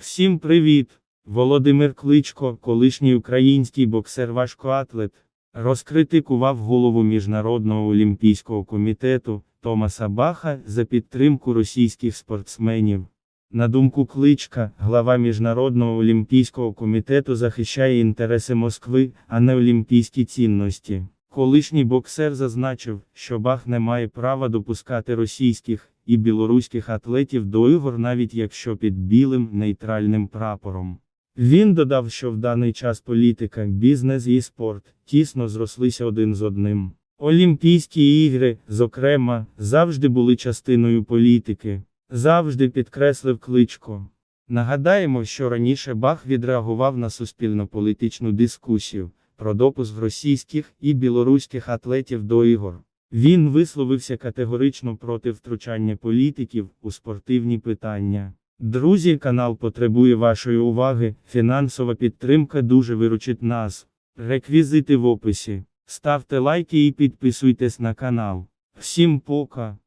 Всім привіт! Володимир Кличко, колишній український боксер-важкоатлет, розкритикував голову Міжнародного олімпійського комітету Томаса Баха за підтримку російських спортсменів. На думку Кличка, глава Міжнародного олімпійського комітету захищає інтереси Москви, а не олімпійські цінності. Колишній боксер зазначив, що Бах не має права допускати російських і білоруських атлетів до ігор, навіть якщо під білим нейтральним прапором. Він додав, що в даний час політика, бізнес і спорт тісно зрослися один з одним. Олімпійські ігри, зокрема, завжди були частиною політики, завжди підкреслив кличко. Нагадаємо, що раніше Бах відреагував на суспільно-політичну дискусію про допуск російських і білоруських атлетів до ігор. Він висловився категорично проти втручання політиків у спортивні питання. Друзі, канал потребує вашої уваги, фінансова підтримка дуже виручить нас. Реквізити в описі. Ставте лайки і підписуйтесь на канал. Всім пока!